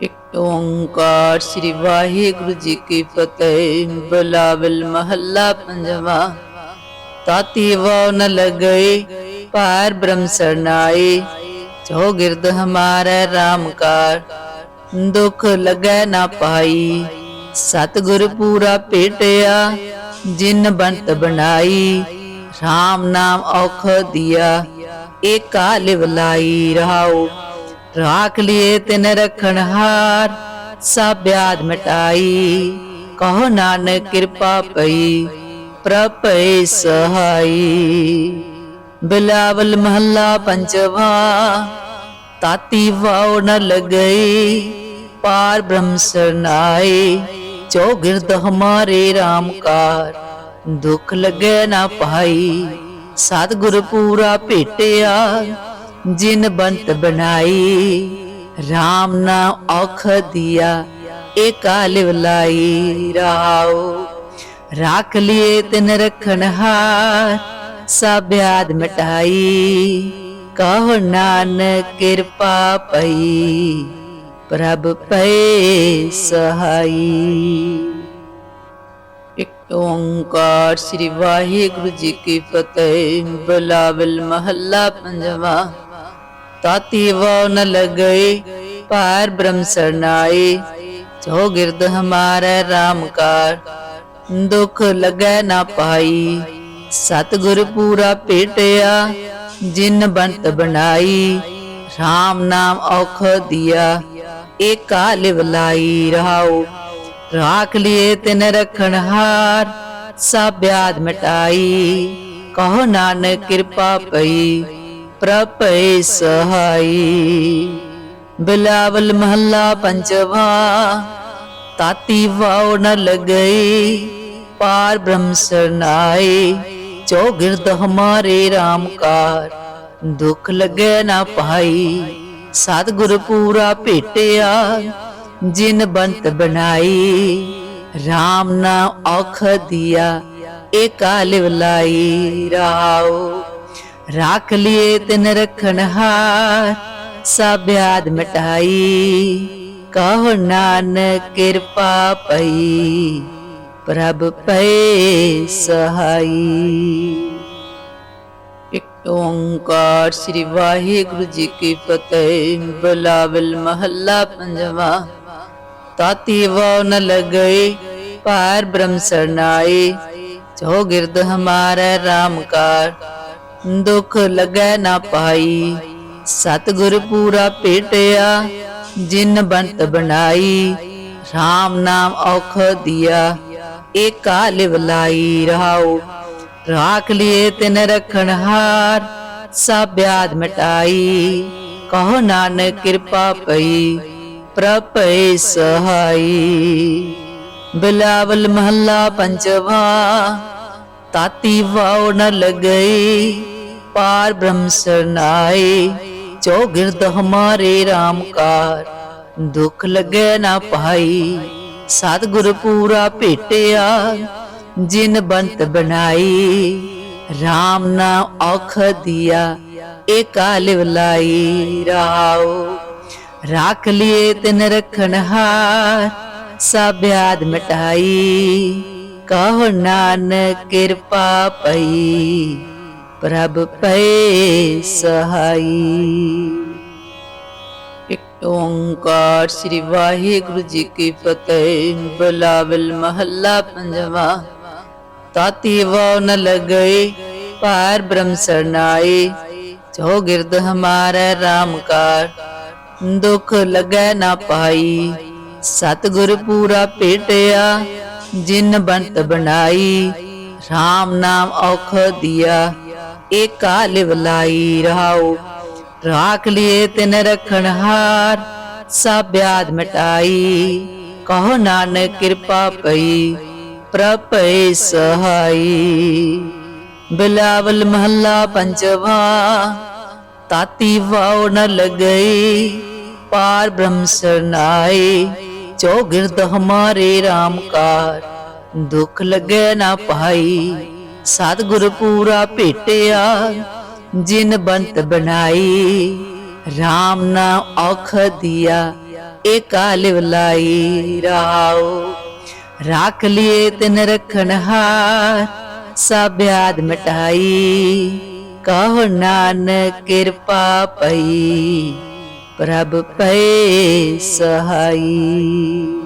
ਇੱਕ ਓੰਕਾਰ ਸ੍ਰੀ ਵਾਹਿਗੁਰੂ ਜੀ ਕੀ ਫਤਿਹ, ਬਲਾਵਲ ਮਹੱਲਾ ਪੰਜਵਾ। ਤਾਤੀ ਵਾਉ ਨ ਲਗਈ ਪਾਰ ਬ੍ਰਹਮ ਸਰਨਾਈ ਜੋ ਗਿਰਦ ਹਮਾਰੇ RAM ਦੁਖ ਲਗੈ ਨਾ ਪਾਈ। ਸਤਿਗੁਰ ਪੂਰਾ ਭੇਟਿਆ ਜਿਨ ਬੰਤ ਬਣਾਈ। RAM ਨਾਮ ਔਖ ਦਿਆ, ਏਕਾ ਲਿਵ ਲਾਈ ਰਹਾਉ। ਰਾਖ ਲਿਏ ਤਿਨ ਰਖਣ ਹਾਰ, ਸਭ ਬਿਆਦ ਮਟਾਈ। ਕਹੋ ਨਾਨਕ ਕਿਰਪਾ ਪਈ, ਪ੍ਰਭੇ ਸਹਾਈ। ਬਿਲਾਵਲ ਮਹੱਲਾ ਪੰਜਵਾ, ਤਾਤੀ ਵਾਉ ਨ ਲਗਈ, ਪਾਰ ਬ੍ਰਹਮ ਸਰਨਾਏ ਜੋ ਗਿਰਦ ਹਮਾਰੇ RAM ਕਾਰ, ਦੁਖ ਲਗੇ ਨਾ ਪਾਈ। ਸਤਿਗੁਰ ਪੂਰਾ ਭੇਟਿਆ ਜਿਨ ਬੰਤ ਬਣਾਈ RAM ਨਾ ਔਖ ਦਿਆ ਏਕਾ ਲਿਵ ਲਾਈ ਰਾਉ ਰਾਖ ਲਿਏ ਤਿਨ ਰਖਣ ਹਾਰ, ਸਭ ਯਾਦ ਮਟਾਈ। ਕਹੋ ਨਾਨਕ ਕਿਰਪਾ ਪਈ, ਪ੍ਰਭ ਪਏ ਸਹਾਈ। ਇੱਕ ਓੰਕਾਰ ਸ੍ਰੀ ਵਾਹਿਗੁਰੂ ਜੀ ਕੀ ਫਤਿਹ, ਬਲਾਵਲ ਮਹੱਲਾ ਪੰਜਵਾ। ਤਾਤੀ ਵਾਉ ਨ ਲਗਈ ਪਾਰ ਬ੍ਰਹਮ ਸਰਨਾਈ। ਜੋ ਗਿਰਦ ਹਮਾਰੇ RAM ਕਾਰ, ਦੁਖ ਲਗੈ ਨਾ ਪਾਈ। ਸਤਿਗੁਰ ਪੂਰਾ ਭੇਟਿਆ ਜਿਨ ਬੰਤ ਬਣਾਈ। RAM ਨਾਮ ਔਖ ਦਿਆ ਏਕਾ ਲਿਵ ਲਾਈ ਰਹਾਉ। ਰਾਖ ਲਿਏ ਤਿਨ ਰਖਣ ਹਾਰ, ਸਭ ਬਿਆਦ ਮਟਾਈ। ਕਹੋ ਨਾਨਕ ਕਿਰਪਾ ਪਈ। ਪ੍ਰਭੇ ਸਹਾਈ। ਬਿਲਾਵਲ ਮਹੱਲਾ ਪੰਜਵਾ, ਤਾਤੀ ਵਾਉ ਨ ਲਗਈ, ਪਾਰ ਬ੍ਰਹਮ ਸਰਨਾਏ ਜੋ ਗਿਰਦ ਹਮਾਰੇ RAM ਕਾਰ, ਦੁਖ ਲਗੇ ਨਾ ਪਾਈ। ਸਤਿਗੁਰ ਪੂਰਾ ਭੇਟਿਆ, ਜਿਨ ਬੰਤ ਬਣਾਈ। RAM ਨਾ ਔਖ ਦਿਆ ਇਹ ਲਿਵ ਲਾਈ। ਰਾਉ ਰਾਖ ਲਿਏ ਤਿਨ ਰਖਣ ਹਾਰ ਸਭ ਬਿਆਦ ਮਟਾਈ ਕਹੋ ਨਾਨਕ ਕਿਰਪਾ ਪਈ ਪ੍ਰਭ ਪਏ ਸਹਾਈ ਇੱਕ ਓੰਕਾਰ ਸ੍ਰੀ ਵਾਹਿਗੁਰੂ ਜੀ ਕੀ ਫਤਿਹ ਬਲਾਵਲ ਮਹੱਲਾ ਪੰਜਵਾ ਤਾਤੀ ਵਾਉ ਨ ਲਗਈ ਪਾਰ ਬ੍ਰਹਮ ਸਰਨਾਈ ਜੋ ਗਿਰਦ ਹਮਾਰਾ RAM ਕਾਰ ਦੁਖ ਲਗੈ ਨਾ ਪਾਈ। ਸਤਿਗੁਰ ਪੂਰਾ ਭੇਟਿਆ ਜਿਨ ਬੰਤ ਬਣਾਈ। RAM ਨਾਮ ਔਖ ਦਿਆ, ਏਕਾ ਲਿਵ ਰਹਾਉ। ਰਾਖ ਲਿਏ ਤਿਨ ਰਖਣ ਹਾਰ, ਸਭ ਬਿਆਦ ਮਟਾਈ। ਕਹੋ ਨਾਨਕ ਕਿਰਪਾ ਪਈ, ਪ੍ਰਭੇ ਸਹਾਈ। ਬਿਲਾਵਲ ਮਹੱਲਾ ਪੰਜਵਾ, ਤਾਤੀ ਵਾਉ ਨ ਲਗਈ। ਪਾਰ ਬ੍ਰਹਮ ਸਰਨਾਏ, ਜੋ ਗਿਰਦ ਹਮਾਰੇ ਦੁਖ ਲਗੇ ਨਾ ਪਾਈ। ਸਤਿਗੁਰ ਪੂਰਾ ਭੇਟਿਆ, ਜਿਨ ਬੰਤ ਬਣਾਈ। RAM ਨਾਮ ਔਖ ਦਿਆ, ਇਹ ਲਿਵ ਲਾਈ ਰਾਉ ਰਾਖ ਲਿਏ ਤਿਨ ਰਖਣ ਹਾਰ, ਸਭ ਬਿਆਦ ਮਟਾਈ। ਕਹੋ ਨਾਨਕ ਕਿਰਪਾ ਪਈ। ਪ੍ਰਭ ਪਏ ਸਹਾਈ। ਇੱਕ ਓੰਕਾਰ ਸ੍ਰੀ ਵਾਹਿਗੁਰੂ ਜੀ ਕੀ ਫਤਿਹ, ਬਲਾਵਲ ਮਹੱਲਾ ਪੰਜਵਾ। ਤਾਤੀ ਵਾਉ ਨ ਲਗਈ ਪਾਰ ਬ੍ਰਹਮ ਸਰਨਾਈ ਜੋ ਗਿਰਦ ਹਮਾਰੇ RAM ਦੁਖ ਲਗੈ ਨਾ ਪਾਈ। ਸਤਿਗੁਰ ਪੂਰਾ ਭੇਟਿਆ ਜਿਨ ਬੰਤ ਬਣਾਈ RAM ਨਾਮ ਔਖ ਦਿਆ। ਏਕਾ ਲਿਵ ਲਾਈ ਰਹਾਉ ਰਾਖ ਲਿਏ ਤਿਨ ਰਖਣ ਹਾਰ ਸਭ ਬਿਆਦ ਮਟਾਈ ਕਹੋ ਨਾਨਕ ਕਿਰਪਾ ਪਈ ਪ੍ਰਭੇ ਸਹਾਈ ਬਿਲਾਵਲ ਮਹੱਲਾ ਪੰਜਵਾ ਤਾਤੀ ਵਾਉ ਨ ਲਗਈ ਪਾਰ ਬ੍ਰਹਮ ਸਰਨਾਏ ਜੋ ਗਿਰਦ ਹਮਾਰੇ RAM ਕਾਰ ਦੁਖ ਲਗੇ ਨਾ ਪਾਈ ਸਤਿਗੁਰ ਪੂਰਾ ਭੇਟਿਆ, ਜਿਨ ਬੰਤ ਬਣਾਈ RAM ਨਾ ਔਖ ਦਿਆ, ਏਕਾ ਲਿਵ ਲਾਈ ਰਹਾਉ ਰਾਖ ਲਿਏ ਤਿਨ ਰਖਣ ਹਾਰ, ਸਭ ਆਦ ਮਟਾਈ। ਕਹੋ ਨਾਨਕ ਕਿਰਪਾ ਪਈ, ਪ੍ਰਭ ਪਏ ਸਹਾਈ।